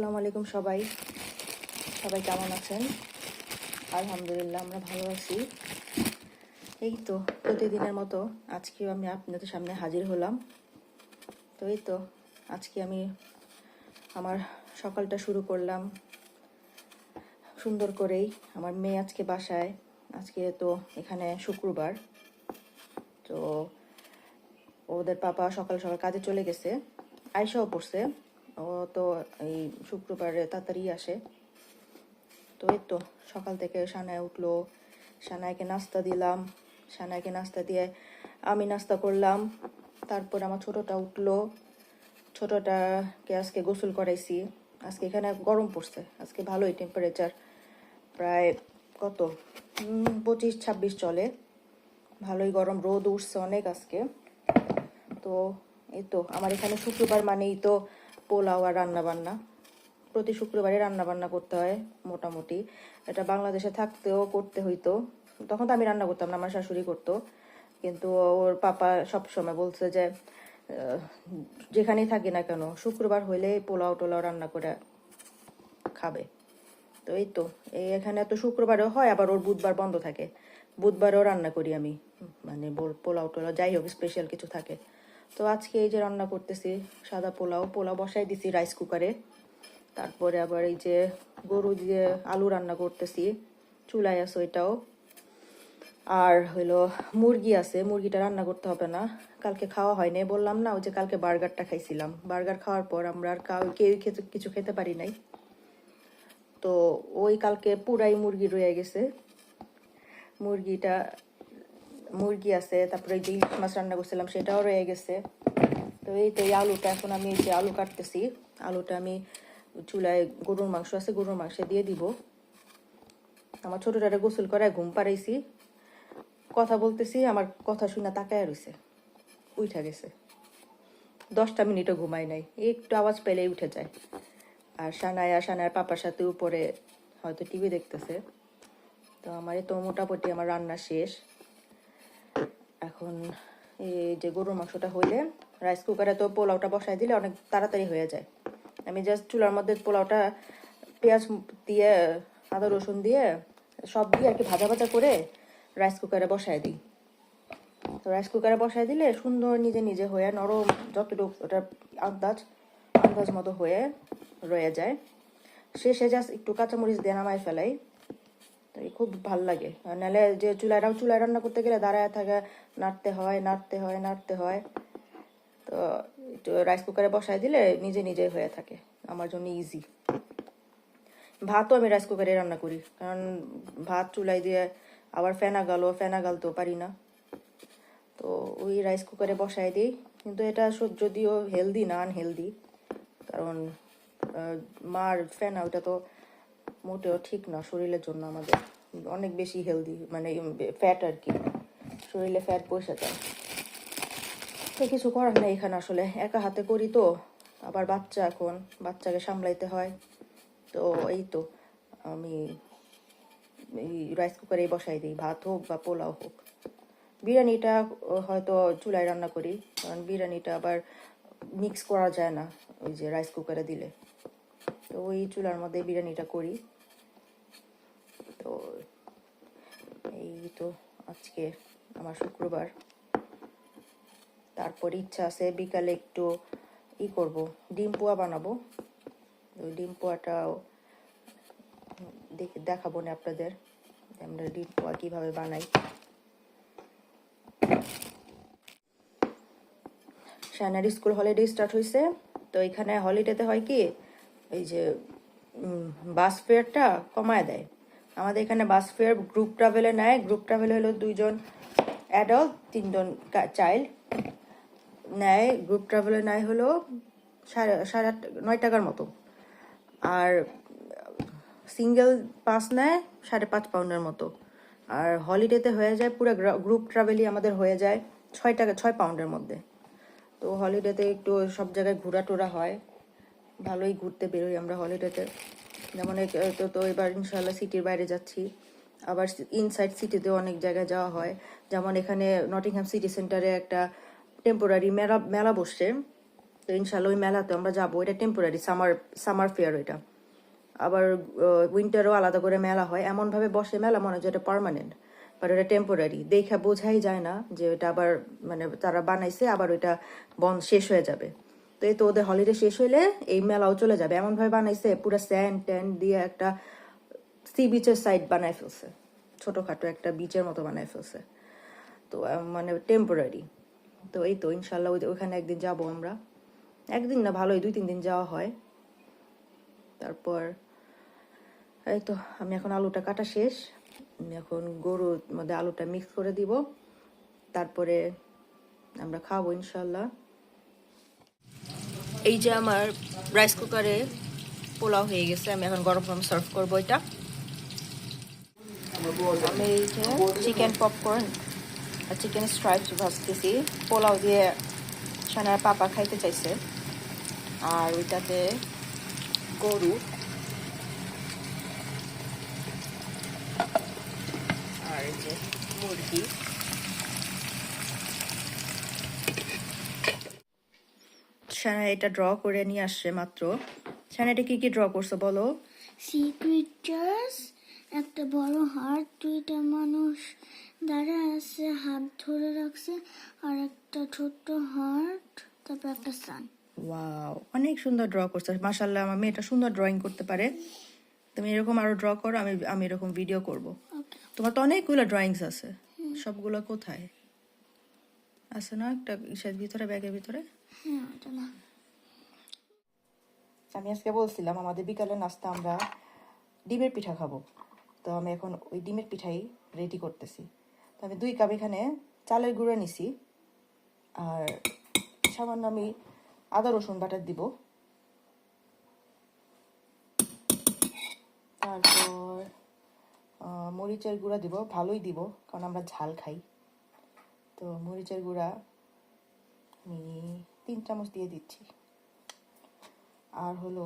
আসসালামু আলাইকুম সবাই। সবাই কেমন আছেন? আলহামদুলিল্লাহ, আমরা ভালো আছি। এই তো, প্রতিদিনের মতো আজকেও আমি আপনাদের সামনে হাজির হলাম। তো এই তো, আজকে আমি আমার সকালটা শুরু করলাম সুন্দর করেই। আমার মেয়ে আজকে বাসায়, আজকে তো এখানে শুক্রবার। তো ওদের পাপা সকাল সকাল কাজে চলে গেছে আয়সাও পড়ছে। ও তো এই শুক্রবারে তাড়াতাড়ি আসে। তো এই তো সকাল থেকে সানায় উঠল, সানাইকে নাস্তা দিলাম। সানাইকে নাস্তা দিয়ে আমি নাস্তা করলাম। তারপর আমার ছোটটা উঠল। ছোটটাকে আজকে গোসল করাইছি। আজকে এখানে গরম পড়ছে। আজকে ভালোই টেম্পারেচার প্রায় কত? পঁচিশ, ছাব্বিশ চলে। ভালোই গরম, রোদ উঠছে অনেক আজকে। তো এই তো, আমার এখানে শুক্রবার মানেই তো পোলাও আর রান্না বান্না প্রতি শুক্রবারে রান্না বান্না করতে হয়, মোটামুটি। এটা বাংলাদেশে থাকতেও করতে হইতো। তখন তো আমি রান্না করতাম না, আমার শাশুড়ি করতো। কিন্তু ওর পাপা সব সময় বলছে যে যেখানেই থাকি না কেন, শুক্রবার হইলে পোলাও টোলাও রান্না করে খাবে। তো এই তো, এই এখানে তো শুক্রবারেও হয়, আবার ওর বুধবার বন্ধ থাকে। বুধবারেও রান্না করি আমি। মানে পোলাও টোলাও যাই হোক স্পেশাল কিছু থাকে। তো আজকে এই যে রান্না করতেছি, সাদা পোলাও। পোলাও বসাই দিছি রাইস কুকারে তারপরে আবার এই যে গরু দিয়ে আলু রান্না করতেছি, চুলায় আছে ওইটাও। আর হইল মুরগি আছে, মুরগিটা রান্না করতে হবে না। কালকে খাওয়া হয়নি বললাম না, ওই যে কালকে বার্গারটা খাইছিলাম। বার্গার খাওয়ার পর আমরা আর কাউ- খেতে কিছু খেতে পারি নাই। তো ওই কালকে পুরাই মুরগি রয়ে গেছে। মুরগিটা মুরগি আছে, তারপরে যে ইলিশ মাছ রান্না করছিলাম সেটাও রয়ে গেছে। তো এই তো এই আলুটা এখন আমি যে আলু কাটতেছি, আলুটা আমি চুলায় গরুর মাংস আছে, গরুর মাংস দিয়ে দিব। আমার ছোটটারে গোসল করায় ঘুম পাড়াইছি। কথা বলতেছি, আমার কথা শুনে তাকায় রয়েছে উঠে গেছে। দশটা মিনিটও ঘুমাই নাই, একটু আওয়াজ পেলেই উঠে যায়। আর সানায়া, সানায়ার পাপার সাথে উপরে হয়তো টিভি দেখতেছে। তো আমার তো মোটামুটি আমার রান্না শেষ। এখন এই যে গরুর মাংসটা হইলে রাইস কুকারে তো পোলাওটা বসাই দিলে অনেক তাড়াতাড়ি হয়ে যায়। আমি জাস্ট চুলার মধ্যে পোলাওটা, পেঁয়াজ দিয়ে, আদা রসুন দিয়ে সব দিয়ে আর কি ভাজা ভাজা করে রাইস কুকারে বসাই দিই। তো রাইস কুকারে বসাই দিলে সুন্দর নিজে নিজে হয়ে, নরম যতটুকু ওটা আন্দাজ আন্দাজ মতো হয়ে রয়ে যায়। শেষে জাস্ট একটু কাঁচামরিচ দিয়ে নামাই ফেলাই। তো এই খুব ভালো লাগে। নাহলে যে চুলায় চুলায় রান্না করতে গেলে দাঁড়ায় থাকে, নাড়তে হয় নাড়তে হয় নাড়তে হয়। তো একটু রাইস কুকারে বসাই দিলে নিজে নিজে হয়ে থাকে। আমার জন্য ইজি ভাতও আমি রাইস কুকারে রান্না করি। কারণ ভাত চুলাই দিয়ে আবার ফেনা গালো ফেনা গালতেও পারি না। তো ওই রাইস কুকারে বসাই দিই। কিন্তু এটা যদিও হেলদি না আনহেলদি কারণ মার ফেনা ওটা তো মোটেও ঠিক না, শরীরের জন্য আমাদের অনেক বেশি হেলদি মানে ফ্যাট আর কি। শরীরে ফ্যাট বসে যায়। তো কিছু করার নেই এখানে আসলে, একা হাতে করি তো, আবার বাচ্চা এখন, বাচ্চাকে সামলাইতে হয়। তো এই তো, আমি এই রাইস কুকারে বসাই দিই, ভাত হোক বা পোলাও হোক। বিরিয়ানিটা হয়তো চুলায় রান্না করি, কারণ বিরিয়ানিটা আবার মিক্স করা যায় না, ওই যে রাইস কুকারে দিলে। তো ওই চুলার মধ্যে বিরিয়ানিটা করি। তো এই তো আজকে আমার শুক্রবার। তারপর ইচ্ছা আছে বিকালে একটু ই করব, ডিম পোয়া বানাবো। ওই ডিম পোয়াটাও দেখে দেখাবো না আপনাদের আমরা ডিম পোয়া কীভাবে বানাই। স্কুল হলিডে স্টার্ট হয়েছে তো এখানে হলিডেতে হয় কি এই যে বাস ফেয়ারটা কমায় দেয়। আমাদের এখানে বাস ফেয়ার গ্রুপ ট্রাভেলে নেয়। গ্রুপ ট্রাভেল হলো দুইজন অ্যাডাল্ট তিনজন চাইল্ড নেয়। গ্রুপ ট্রাভেলে নেয় হলো সাড়ে সাড়ে আট, নয় টাকার মতো। আর সিঙ্গেল পাস নেয় সাড়ে পাঁচ পাউন্ডের মতো। আর হলিডেতে হয়ে যায় পুরো গ্রুপ ট্রাভেলই আমাদের হয়ে যায় ছয় টাকা, ছয় পাউন্ডের মধ্যে। তো হলিডেতে একটু সব জায়গায় ঘোরা টোরা হয়। ভালোই ঘুরতে বেরোই আমরা হলিডেতে। যেমন তো তো এবার ইনশাল্লাহ সিটির বাইরে যাচ্ছি। আবার ইনসাইড সিটিতেও অনেক জায়গায় যাওয়া হয়। যেমন এখানে নটিংহ্যাম সিটি সেন্টারে একটা টেম্পোরারি মেলা মেলা বসছে। তো ইনশাল্লাহ ওই মেলাতে আমরা যাব। এটা টেম্পোরারি সামার সামার ফেয়ার ওইটা আবার উইন্টারও আলাদা করে মেলা হয়। এমনভাবে বসে মেলা মনে হয় এটা পার্মানেন্ট বাট ওটা টেম্পোরারি দেখা বোঝাই যায় না যে ওটা আবার মানে তারা বানাইছে, আবার ওইটা বন্ধ, শেষ হয়ে যাবে। তো এই তো ওদের হলিডে শেষ হইলে এই মেলাও চলে যাবে। এমনভাবে বানাইছে, পুরো স্যান্ড ট্যান্ড দিয়ে একটা সি বিচের সাইড বানায় ফেলছে। ছোটোখাটো একটা বিচের মতো বানায় ফেলছে। তো মানে টেম্পোরারি তো এই তো ইনশাল্লাহ ওই- ওইখানে একদিন যাব আমরা। একদিন না, ভালোই দুই তিন দিন যাওয়া হয়। তারপর, এই তো, আমি এখন আলুটা কাটা শেষ। আমি এখন গরুর মধ্যে আলুটা মিক্স করে দিব। তারপরে আমরা খাব ইনশাল্লাহ এই যে আমার রাইস কুকারে পোলাও হয়ে গেছে, আমি এখন গরম গরম সার্ভ করব এটা। আমি এই যে চিকেন পপকর্ন আর চিকেন স্ট্রাইপস ভাজতেছি। পোলাও দিয়ে সানার পাপা খাইতে চাইছে। আর ওইটাতে গরু আর এই যে মুরগি সানা এটা ড্র করে নিয়ে আসছে মাত্র। সানা এটা কি কি ড্র করছ বলো? সিক্রেটার্স একটা বড় হাত দুইটা মানুষ দাঁড়ায় আছে হাত ধরে রাখছে আর একটা ছোট্ট হার্ট তারপর একটা সান ওয়াও অনেক সুন্দর ড্র করছ। মাশাল্লাহ আমার মেয়েটা সুন্দর ড্রয়িং করতে পারে। তুমি এরকম আরও ড্র করো আমি আমি এরকম ভিডিও করব। তোমার তো অনেকগুলো ড্রয়িংস আছে। সবগুলো কোথায়? আছে না একটা ভিতরে ব্যাগের ভিতরে? আমি আজকে বলছিলাম, আমাদের বিকালে নাস্তা আমরা ডিমের পিঠা খাব। তো আমি এখন ওই ডিমের পিঠাই রেডি করতেছি। তো আমি দুই কাপ এখানে চালের গুঁড়ো নিছি। আর সামান্য আমি আদা, রসুন বাটার দিব। তারপর মরিচের গুঁড়া দিব। ভালোই দিব, কারণ আমরা ঝাল খাই। তো মরিচের গুঁড়া আমি তিন চামচ দিয়ে দিচ্ছি। আর হলো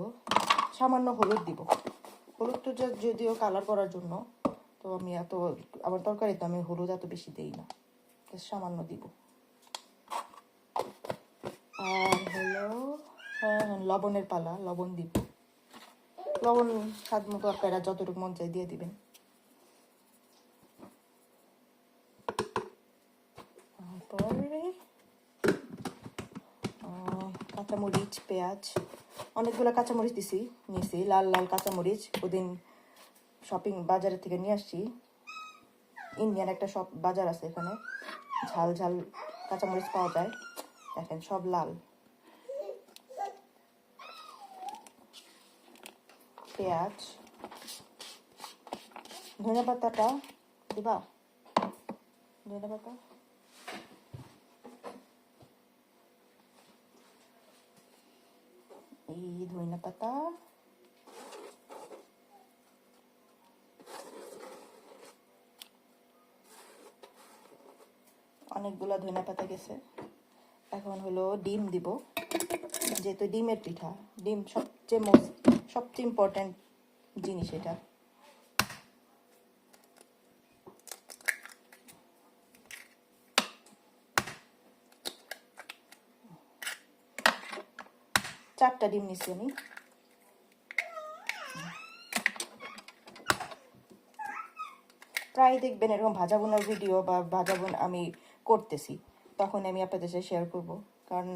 সামান্য হলুদ দিব। হলুদ তো যদিও কালার করার জন্য তো আমি এত আমার তরকারিতে আমি হলুদ এত বেশি দেই না। সামান্য দিব। আর হলো হ্যাঁ, হ্যাঁ, লবণের পালা লবণ দিব। লবণ স্বাদ মতো আপনারা যতটুকু মন চাই দিয়ে দিবেন। তারপরে কাঁচামরিচ, পেঁয়াজ, অনেকগুলো কাঁচামরিচ দিছি নিয়েছি লাল লাল কাঁচামরিচ। ওদিন শপিং বাজারের থেকে নিয়ে আসছি। ইন্ডিয়ান একটা শপ বাজার আছে এখানে। ঝাল ঝাল কাঁচামরিচ পাওয়া যায়। দেখেন, সব লাল। পেঁয়াজ ধনে পাতাটা দিবা? ধনে পাতা এই ধনিয়া পাতা অনেকগুলো ধনে পাতা গেছে। এখন হলো ডিম দিব। যেহেতু ডিমের পিঠা, ডিম সবচেয়ে মোস্ট সবচেয়ে ইম্পর্ট্যান্ট জিনিস এটা। চারটা ডিম নিচ্ছি আমি। প্রায় দেখবেন এরকম ভাজা বোনার ভিডিও বা ভাজা বোন আমি করতেছি, তখন আমি আপনাদের সাথে শেয়ার করব। কারণ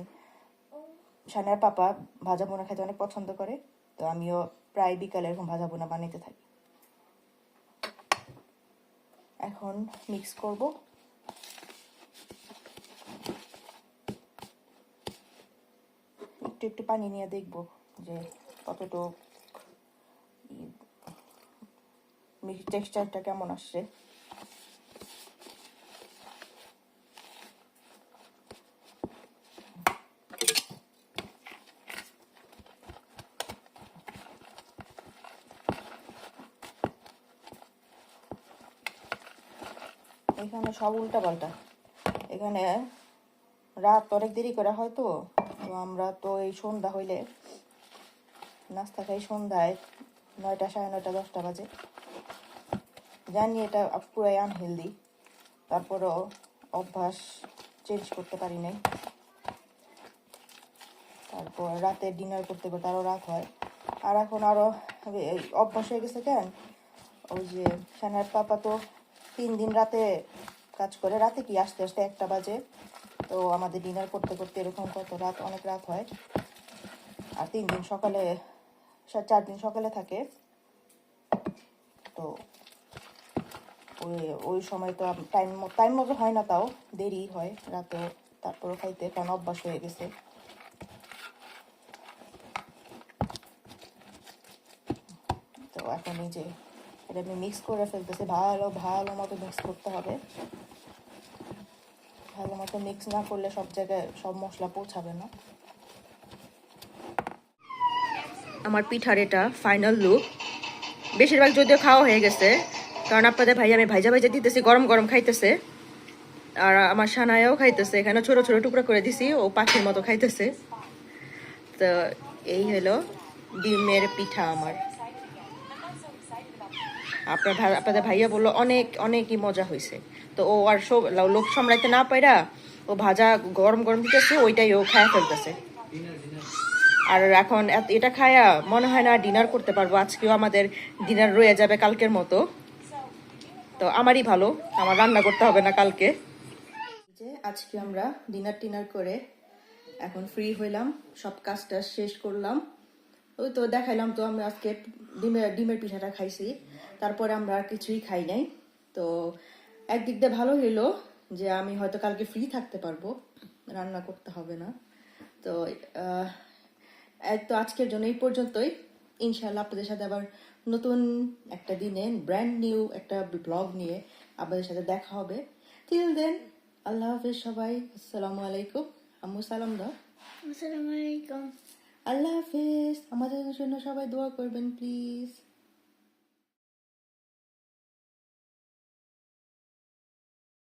সানার পাপা ভাজা বোনা খেতে অনেক পছন্দ করে, তো আমিও প্রায় বিকালে এরকম ভাজা বোনা বানাইতে থাকি। এখন মিক্স করব। একটু পানি নিয়ে দেখব যে কতটুকু টেক্সচারটা কেমন আসছে। এখানে সব উল্টা পাল্টা এখানে রাত অনেক দেরি করা হয় তো তো। আমরা তো এই সন্ধ্যা হইলে নাস্তা খাই সন্ধ্যায় নয়টা সাড়ে নয়টা, দশটা বাজে। জানি এটা পুরাই আনহেলদি তারপরও অভ্যাস চেঞ্জ করতে পারি নাই। তারপর রাতে ডিনার করতে করতে আরও রাত হয়। আর এখন আরও অভ্যাস হয়ে গেছে কেন? ওই যে সানার পাপা তো তিন দিন রাতে কাজ করে। রাতে কি আসতে আসতে একটা বাজে? তো আমাদের ডিনার করতে করতে এরকম কত রাত, অনেক রাত হয়। আর তিন দিন সকালে চার দিন সকালে থাকে। তো ওই ওই সময় তো টাইম টাইম মতো হয় না তাও, দেরি হয় রাতে তারপরও খাইতে, কারণ অভ্যাস হয়ে গেছে। তো এখন এই যে, এটা আমি মিক্স করে ফেলতেছি, ভালো ভালো মতো মিক্স করতে হবে। ভালো মতো মিক্স না করলে সব জায়গায় সব মশলা পৌঁছাবে না। আমার পিঠার এটা ফাইনাল লুক বেশিরভাগ যদিও খাওয়া হয়ে গেছে, কারণ আপনাদের ভাই আমি ভাইজা ভাইজা দিতেছি, গরম গরম খাইতেছে। আর আমার সানায়াও খাইতেছে, এখানে ছোট ছোট টুকরা করে দিছি, ও পাখির মতো খাইতেছে। তো এই হলো ডিমের পিঠা আমার। আপনার আপনাদের ভাইয়া বলল অনেক, অনেকই মজা হয়েছে তো ও আর সব লোক সামলাইতে না পাইরা ও ভাজা গরম গরম দিতেছে, ওইটাই ও খায়া ফেলতেছে। আর এখন এটা খায়া মনে হয় না ডিনার করতে পারব, আজকেও আমাদের ডিনার রয়ে যাবে কালকের মতো। তো আমারই ভালো, আমার রান্না করতে হবে না কালকে। যে আজকে আমরা ডিনার টিনার করে এখন ফ্রি হইলাম, সব কাজটা শেষ করলাম। ওই তো দেখাইলাম তো আমরা আজকে ডিমের ডিমের পিঠাটা খাইছি, তারপরে আমরা আর কিছুই খাই নাই। তো একদিক দিয়ে ভালো হইল যে আমি হয়তো কালকে ফ্রি থাকতে পারব রান্না করতে হবে না। তো এই তো আজকের জন্য এই পর্যন্তই। ইনশাল্লাহ আপনাদের সাথে আবার নতুন একটা দিনে ব্র্যান্ড নিউ একটা ব্লগ নিয়ে আপনাদের সাথে দেখা হবে। টিল দেন আল্লাহ হাফেজ সবাই। আসসালামু আলাইকুম। আম্মু সালাম দাও। আসসালামু আলাইকুম। আল্লাহ হাফেজ। আমাদের জন্য সবাই দোয়া করবেন প্লিজ